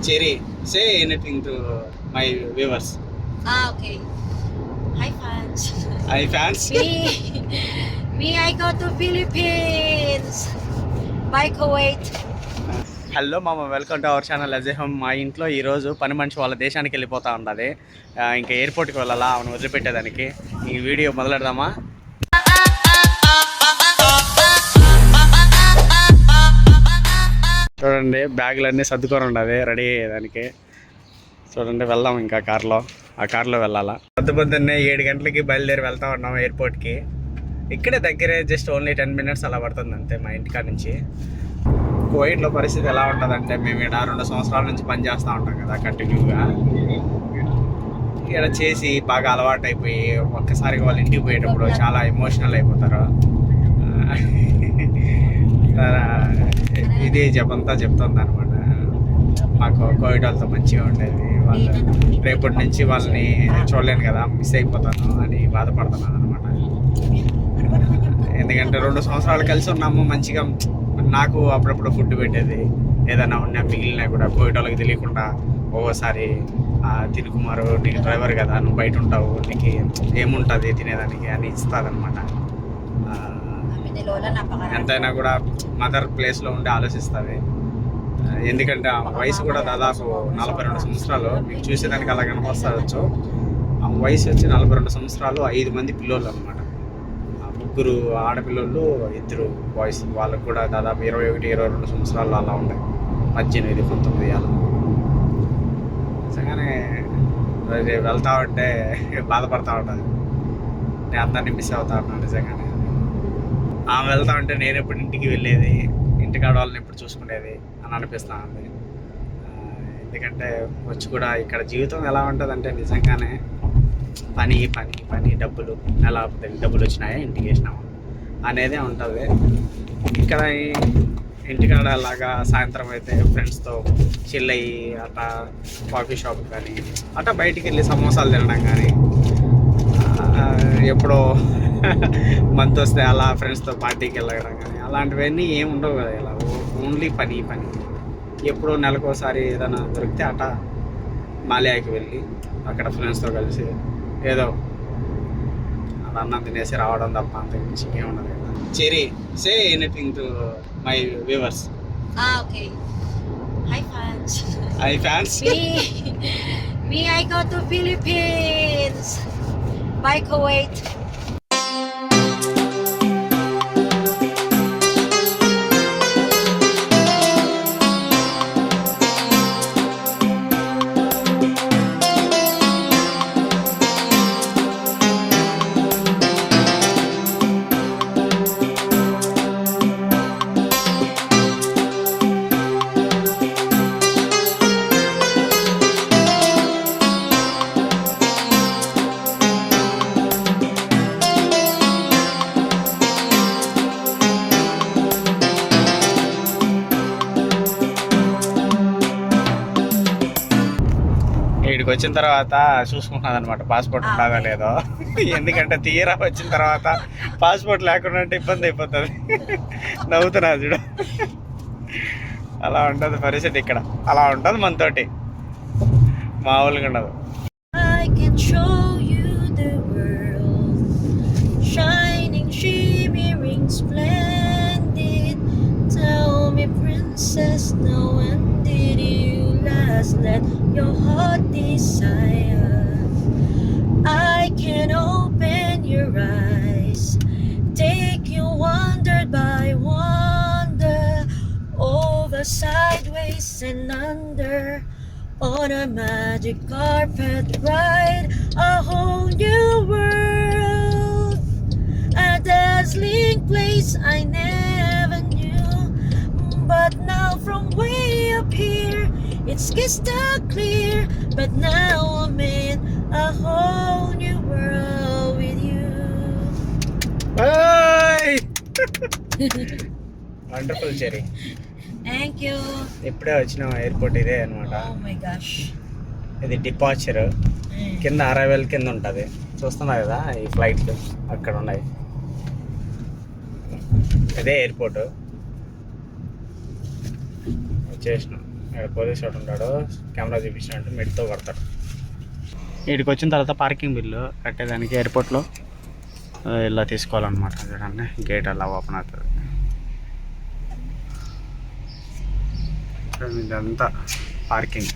Cherry, say anything to my viewers. Ah, okay. Hi, fans. Hi fans. me, me, I go to Philippines by Kuwait. Hello మామ welcome to our channel అజయహం మా ఇంట్లో ఈరోజు పని మనిషి వాళ్ళ దేశానికి వెళ్ళిపోతా ఉన్నది ఆ, ఇంకా ఎయిర్పోర్ట్కి వెళ్ళాలా ఆమెను వదిలిపెట్టేదానికి ఈ వీడియో మొదలెడదామా చూడండి బ్యాగులన్నీ సర్దుకొని ఉండదు రెడీ అయ్యేదానికి. చూడండి వెళ్దాం ఇంకా కార్లో. ఆ కార్లో వెళ్ళాలా? పొద్దు పొద్దున్నే ఏడు గంటలకి బయలుదేరి వెళ్తా ఉన్నాం ఎయిర్పోర్ట్కి. ఇక్కడే దగ్గరే జస్ట్ ఓన్లీ టెన్ మినిట్స్ అలా పడుతుంది అంతే మా ఇంటికాడ నుంచి. కోవిడ్లో పరిస్థితి ఎలా ఉంటుందంటే మేము ఇక్కడ రెండు సంవత్సరాల నుంచి పని చేస్తూ ఉంటాం కదా కంటిన్యూగా. ఇక్కడ చేసి బాగా అలవాటు అయిపోయి ఒక్కసారిగా వాళ్ళు ఇంటికి పోయేటప్పుడు చాలా ఎమోషనల్ అయిపోతారు. ఇది జపంతా చెప్తుంది అనమాట మాకు కోవిడ్ వాళ్ళతో మంచిగా ఉండేది. వాళ్ళు రేపటి నుంచి వాళ్ళని చూడలేను కదా మిస్ అయిపోతాను అని బాధపడుతున్నాను అనమాట ఎందుకంటే రెండు సంవత్సరాలు కలిసి ఉన్నాము మంచిగా నాకు అప్పుడప్పుడు ఫుడ్ పెట్టేది. ఏదైనా ఉన్నా మిగిలినా కూడా పోయేటోళ్ళకి తెలియకుండా ఒక్కోసారి తినుకుమారు నీకు డ్రైవర్ కదా నువ్వు బయట ఉంటావు నీకు ఏముంటుంది తినేదానికి అని ఇస్తాదనమాట ni Lola, ఎంతైనా కూడా మదర్ ప్లేస్లో ఉండి ఆలోచిస్తుంది. ఎందుకంటే ఆ వయసు కూడా దాదాపు నలభై రెండు సంవత్సరాలు. మీకు చూసేదానికి అలా కనపరచవచ్చు ఆ వయసు వచ్చి నలభై రెండు సంవత్సరాలు ఐదు మంది పిల్లోళ్ళు అనమాట ముగ్గురు ఆడపిల్లలు ఇద్దరు బాయ్స్ వాళ్ళకు కూడా దాదాపు ఇరవై ఒకటి ఇరవై రెండు సంవత్సరాలు అలా ఉన్నాయి. పద్దెనిమిది పంతొమ్మిది అలా. నిజంగానే వెళ్తా ఉంటే బాధపడతా ఉంటుంది. నేను అందరినీ మిస్ అవుతా ఉన్నాను నిజంగానే. ఆమె వెళ్తా ఉంటే నేను ఎప్పుడు ఇంటికి వెళ్ళేది ఇంటికాడ వాళ్ళని ఎప్పుడు చూసుకునేది అని అనిపిస్తుంది ఎందుకంటే వచ్చి కూడా ఇక్కడ జీవితం ఎలా ఉంటుంది అంటే నిజంగానే పని పని పని డబ్బులు ఎలా డబ్బులు వచ్చినాయా ఇంటికి వేసినాము అనేదే ఉంటుంది. ఇక్కడ ఇంటికాడ అలాగా సాయంత్రం అయితే ఫ్రెండ్స్తో చిల్ అయ్యి అట్లా కాఫీ షాప్ కానీ అట్లా బయటికి వెళ్ళి సమోసాలు తినడం కానీ ఎప్పుడో మంత్ వస్తే అలా ఫ్రెండ్స్తో పార్టీకి వెళ్ళడం కానీ అలాంటివన్నీ ఏం ఉండవు కదా ఇలా. ఓన్లీ పని పని. ఎప్పుడో నెలకోసారి ఏదైనా దొరికితే అట మాలయాకి వెళ్ళి అక్కడ ఫ్రెండ్స్తో కలిసి ఏదో అలా అన్నం తినేసి రావడం తప్ప అంత మించి ఏం ఉండదు కదా. Cherry say anything to my viewers. Hi, fans. I fans me, me, I go to Philippines. Bye, Kuwait. ఇక్కడికి వచ్చిన తర్వాత చూసుకుంటున్నది అనమాట పాస్పోర్ట్ ఓకే. లేదో? ఎందుకంటే తీరా వచ్చిన తర్వాత పాస్పోర్ట్ లేకుండా అంటే ఇబ్బంది అయిపోతుంది. నవ్వుతున్నా చూడు. అలా ఉంటుంది పరిస్థితి ఇక్కడ. అలా ఉంటుంది మనతోటి. మామూలుగా ఉండదు. Princess, when did you last let your heart passing under on a magic carpet ride, a whole new world, a dazzling place I never knew. But now, from way up here, it's crystal clear. But now I'm in a whole new world with you. Bye! Wonderful, Jerry. Thank you. ఇప్పుడే వచ్చిన airport ఇదే అనమాట Oh. ఇది departure Mm. కింద arrival కింద ఉంటుంది. చూస్తున్నా కదా ఈ ఫ్లైట్లు అక్కడ ఉన్నాయి. ఇదే ఎయిర్పోర్ట్ వచ్చేసినాం. ఇక్కడ పోలీస్ ఒకటి ఉంటాడు కెమెరా చూపించినట్టు మెట్తో కొడతాడు. వీడికి వచ్చిన తర్వాత పార్కింగ్ బిల్లు కట్టేదానికి ఎయిర్పోర్ట్లో ఇలా తీసుకోవాలన్నమాట. చూడండి. గేట్ అలా ఓపెన్ అవుతుంది. ఇదంతా పార్కింగ్.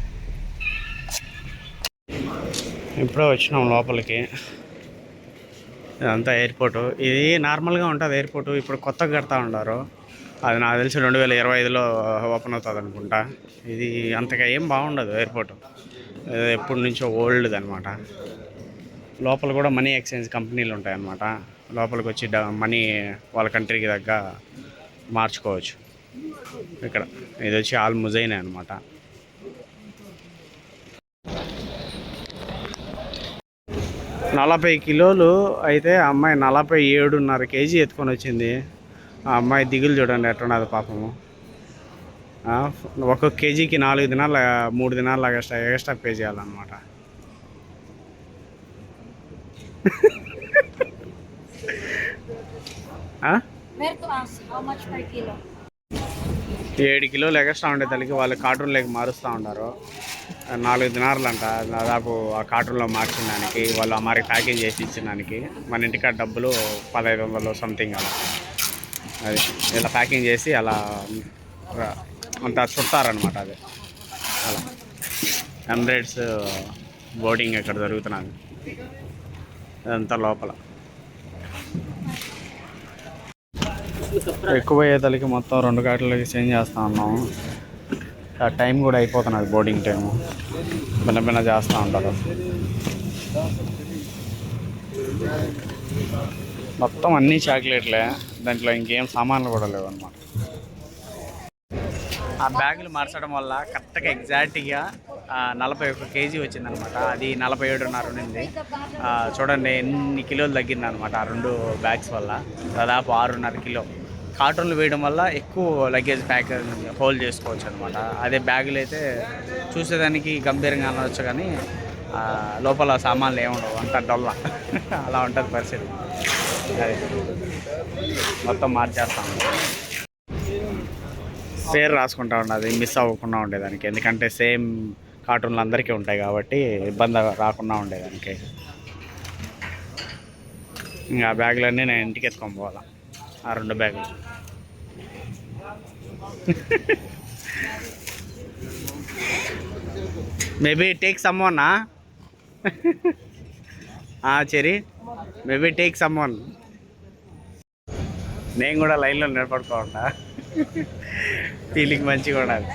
ఇప్పుడే వచ్చినాం లోపలికి. ఇదంతా ఎయిర్పోర్ట్. ఇది నార్మల్గా ఉంటుంది ఎయిర్పోర్ట్ ఇప్పుడు కొత్తగా కడతా ఉన్నారు అది నాకు తెలిసి రెండు వేల ఇరవై ఐదులో ఓపెన్ అవుతుంది అనుకుంటా. ఇది అంతగా ఏం బాగుండదు ఎయిర్పోర్ట్. ఎప్పటి నుంచో ఓల్డ్ అనమాట లోపల కూడా మనీ ఎక్స్చేంజ్ కంపెనీలు ఉంటాయన్నమాట. లోపలికి వచ్చి డ- మనీ వాళ్ళ కంట్రీకి తగ్గ మార్చుకోవచ్చు. ఇక్కడ. ఇది వచ్చి ఆల్ ముజైన్ అనమాట నలభై కిలోలు అయితే అమ్మాయి నలభై ఏడున్నర కేజీ ఎత్తుకొని వచ్చింది. ఆ అమ్మాయి దిగులు చూడండి ఎట్టున్నది పాపము. ఒక్కొక్క కేజీకి నాలుగు దినాలు మూడు దినాలు ఎక్స్ట్రా ఎక్స్ట్రా పే చేయాలన్నమాట. How much per kilo? ఏడు కిలోలు ఎగస్ట్రా ఉండే తల్లికి వాళ్ళు కార్టూన్లోకి మారుస్తూ ఉన్నారు నాలుగు దినారులు అంట దాదాపు ఆ కార్టూన్లో మార్చిన దానికి వాళ్ళు అమ్మారికి ప్యాకింగ్ చేసి ఇచ్చిన దానికి మన ఇంటికాడ డబ్బులు పదహైదు వందలు సంథింగ్ అలా. అది ఇలా ప్యాకింగ్ చేసి అలా అంత అంతా చుట్టారనమాట అది. అలా. హండ్రెడ్స్ బోర్డింగ్ ఇక్కడ జరుగుతున్నాను అదంతా లోపల. ఎక్కువ అయ్యేతలకి మొత్తం రెండు గంటలకి చేంజ్ చేస్తా ఉన్నాము. ఆ టైం కూడా అయిపోతున్నది బోర్డింగ్ టైము. భిన్న భిన్న చేస్తూ ఉంటారు. మొత్తం అన్నీ చాక్లెట్లే దాంట్లో ఇంకేం సామాన్లు కూడా లేవు అనమాట ఆ బ్యాగులు మార్చడం వల్ల కరెక్ట్గా ఎగ్జాక్ట్గా నలభై ఒక్క కేజీ వచ్చిందనమాట అది నలభై ఏడున్నర ఉండింది. చూడండి ఎన్ని కిలోలు తగ్గిందనమాట ఆ రెండు బ్యాగ్స్ వల్ల. దాదాపు ఆరున్నర కిలో. కార్టూన్లు వేయడం వల్ల ఎక్కువ లగేజ్ ప్యాక్ హోల్డ్ చేసుకోవచ్చు అనమాట అదే బ్యాగులు అయితే చూసేదానికి గంభీరంగా అనవచ్చు కానీ లోపల సామాన్లు ఏముండవు అంత డొల్ల అలా ఉంటుంది పరిస్థితి. అది. మొత్తం మార్చేస్తాం. పేరు రాసుకుంటా ఉండదు మిస్ అవ్వకుండా ఉండేదానికి. ఎందుకంటే సేమ్ కార్టూన్లు అందరికీ ఉంటాయి కాబట్టి ఇబ్బంది రాకుండా ఉండేదానికి. ఇంకా ఆ బ్యాగులన్నీ నేను ఇంటికి ఎత్తుకొని పోవాలా. ఆ రెండు బ్యాగులు. Maybe take some one Cherry. Maybe take some one నేను కూడా లైన్లో నిలబడుకోకుండా ఫీలింగ్ మంచిగా ఉండాలి.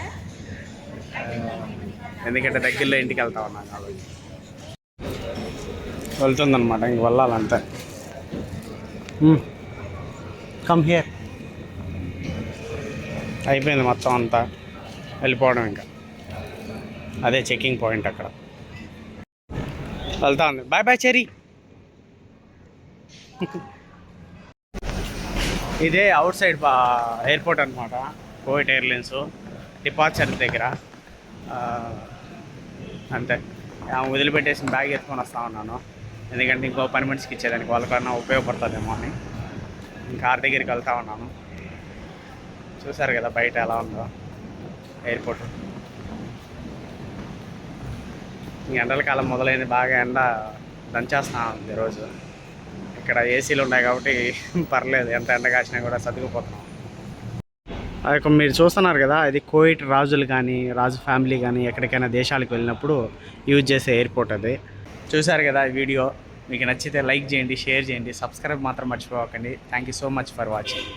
ఎందుకంటే దగ్గరలో ఇంటికి వెళ్తా ఉన్నాను కాబట్టి. వెళ్తుందన్నమాట ఇంక వెళ్ళాలంతే. కమ్ హియర్ అయిపోయింది మొత్తం అంతా. వెళ్ళిపోవడం ఇంకా. అదే చెకింగ్ పాయింట్ అక్కడ. వెళ్తా ఉంది. బాయ్ బాయ్ చెరీ ఇదే అవుట్ సైడ్ ఎయిర్పోర్ట్ అనమాట కోవిడ్ ఎయిర్లైన్స్ డిపార్చర్ దగ్గర. అంతే. వదిలిపెట్టేసి వదిలిపెట్టేసిన బ్యాగ్ ఎత్తుకొని వస్తూ ఉన్నాను. ఎందుకంటే ఇంకో పని మనిషికి ఇచ్చేదానికి. వాళ్ళకన్నా ఉపయోగపడుతుందేమో అని. కార్ దగ్గరికి వెళ్తా ఉన్నాను చూసారు కదా బయట ఎలా ఉందో ఎయిర్పోర్ట్. ఎండల కాలం మొదలైంది బాగా ఎండ దంచేస్తా ఉంది రోజు. ఇక్కడ ఏసీలు ఉన్నాయి కాబట్టి పర్లేదు ఎంత ఎండ కాసినా కూడా సర్దుకుపోతున్నాం. అది మీరు చూస్తున్నారు కదా అది కోయిట్ రాజులు కానీ రాజు ఫ్యామిలీ కానీ ఎక్కడికైనా దేశాలకు వెళ్ళినప్పుడు యూజ్ చేసే ఎయిర్పోర్ట్ అది. చూసారు కదా వీడియో. మీకు నచ్చితే లైక్ చేయండి షేర్ చేయండి సబ్స్క్రైబ్ మాత్రం మర్చిపోకండి. Thank you so much for watching